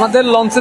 আমাদের লঞ্চে